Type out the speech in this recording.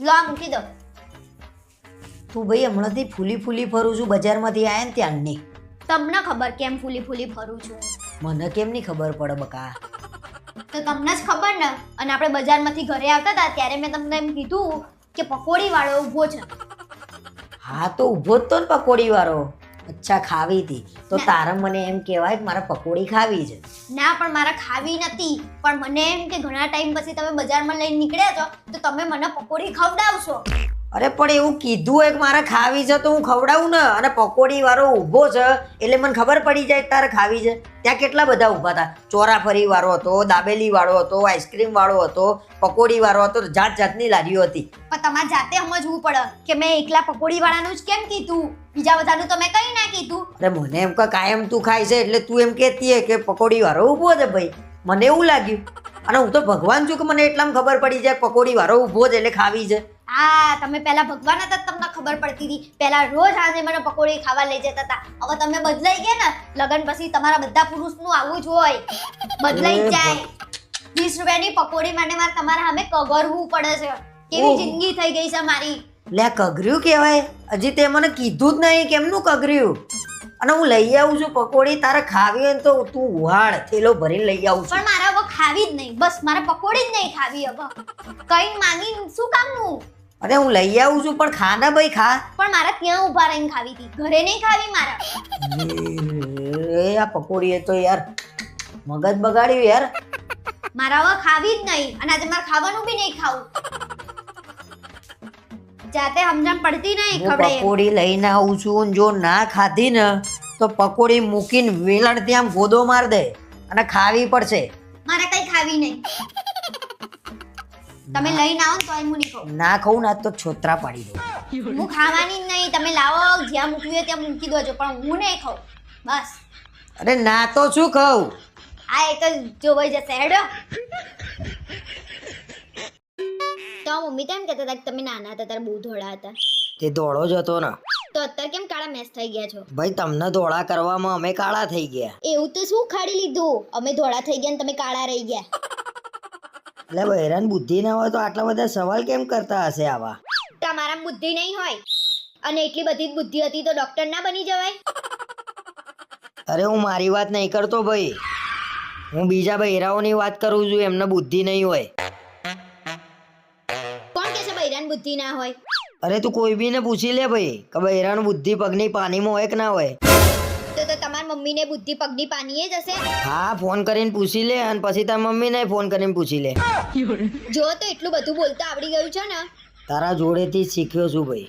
લો આ મૂકી દો. તું ભાઈ હમણાંથી ફૂલી ફૂલી ફરું છું બજારમાંથી આયા ને ત્યાંની તમને ખબર કેમ ફૂલી ફૂલી ફરું છું? મને કેમ નહીં ખબર પડે બકા? તો તમને જ ખબર ને? અને આપણે બજારમાંથી ઘરે આવતા હતા ત્યારે મેં તમને એમ કીધું કે પકોડી વાળો ઊભો છે. હા તો ઊભો જ તો ને પકોડી વાળો અચ્છા ખાવી હતી. તો. તારે મને એમ કહેવાય કે મારે પકોડી ખાવી છે. ના પણ મારા ખાવી નથી. પણ મને એમ કે ઘણા ટાઈમ પછી તમે બજારમાં લઈને નીકળ્યા છો તો તમે મને પકોડી ખવડાવશો. અરે પણ એવું કીધું એક મારે ખાવી છે તો હું ખવડાવું ને. અને પકોડી વાળો ઊભો છે એટલે મને ખબર પડી જાય તારે ખાવી છે. ત્યાં કેટલા બધા ઊભા હતા. ચોરાફરી વાળો હતો દાબેલી વાળો હતો આઈસ્ક્રીમ વાળો હતો પકોડી વાળો હતો જાત જાતની લારીઓ હતી. પણ તમારે જાતે સમજવું પડે કે મેં એકલા પકોડી વાળાનું જ કેમ કીધું? બીજા બધાનું તમે કઈ ના કીધું. અરે મને એમ કે કાયમ તું ખાય છે એટલે તું એમ કહેતી હે કે પકોડી વાળો ઊભો છે ભાઈ. મને એવું લાગ્યું. અને હું તો ભગવાન છું કે મને એટલામાં ખબર પડી જાય પકોડી વાળો ઊભો છે એટલે ખાવી છે. હા તમે પહેલા ભગવાન હતા તમને ખબર પડતી હતી. પહેલા રોજ આજે મને પકોડી ખાવા લઈ જતા હતા. હવે તમે બદલાઈ ગયા ને લગન પછી તમારા બધા પુરુષનું આવું જ હોય. બદલાઈ જાય. વીસ રૂપિયાની પકોડી માટે મારે તમારા સામે કગરવું પડે છે. કેવી જિંદગી થઈ ગઈ છે મારી. લે આ કગર્યું કહેવાય? હજી તે મને કીધું જ નહીં કેમનું કગર્યું? અને હું લઈ આવું છું પકોડી તારે ખાવી હોય તો તું ઉહાડ થેલો ભરીને લઈ આવું છું. પણ મારે હવે ખાવી જ નહીં. બસ મારે પકોડી જ નહીં ખાવી હવે. કઈ માંગી શું કામનું? અરે હું લઈ આવું છું પણ ખા ને ભાઈ ખા. પણ મારે ત્યાં ઊભા રહીને ખાવી હતી. ઘરે નહીં ખાવી મારે. એ આ પકોડી તો યાર મગજ બગાડ્યું યાર. મારા હવે ખાવી જ નહીં. અને આજે મારે ખાવાનું બી નહીં ખાવું. જાતે સમજણ પડતી નહીં હું ખબર. પકોડી લઈને આવું છું ને જો ના ખાધી ને તો પકોડી મૂકીને વેલણ ત્યાં આમ ગોદો માર દે અને ખાવી પડશે. મારે કઈ ખાવી નહીં. તમે લઈને આવો ને તોય હું નહીં ખાઉં. ના ખાઉં ના તો છોતરા પાડી દઉં હું ખાવાની જ નહીં. તમે લાવો જ્યાં મૂકવી હોય ત્યાં મૂકી દેજો પણ હું નહીં ખાઉં. બસ. અરે ના તો શું ખાઉં? આ એક જ જોવાઈ જશે. હેડો. તો મમ્મી તો એમ કહેતા હતા કે તમે નાના હતા ત્યારે બહુ ધોળા હતા? તે દોડો જ હતો ને. તો અત્યારે કેમ કાળા મેસ થઈ ગયા છો? ભાઈ તમને દોડા કરવામાં અમે કાળા થઈ ગયા. એવું તો શું ખાડી લીધું? અમે ધોળા થઈ ગયા ને તમે કાળા રહી ગયા. એટલે બહેરાન બુદ્ધિ ના હોય તો આટલા બધા સવાલ કેમ કરતા હશે આવા? તમારા બુદ્ધિ નહીં હોય. અને એટલી બધી જ બુદ્ધિ હતી તો ડોક્ટર ના બની જવાય. અરે હું મારી વાત નહીં કરતો ભાઈ. હું બીજા બહેરાઓની વાત કરું છું એમને બુદ્ધિ નહીં હોય. બૈરાન બુદ્ધિ ના હોય. અરે તું કોઈ બીને પૂછી લે ભાઈ. કે બહેરાનું બુદ્ધિ પગની પાણીમાં હોય કે ના હોય? તો તો મમ્મી મમ્મીને બુદ્ધિ પગની પાનીએ જ હશે? હા ફોન કરીને પૂછી લે અને પછી તાર મમ્મીને ફોન કરીને પૂછી લે. જો તો એટલું બધું બોલતા આવડી ગયું છે ને. તારા જોડેથી શીખ્યો છું ભાઈ.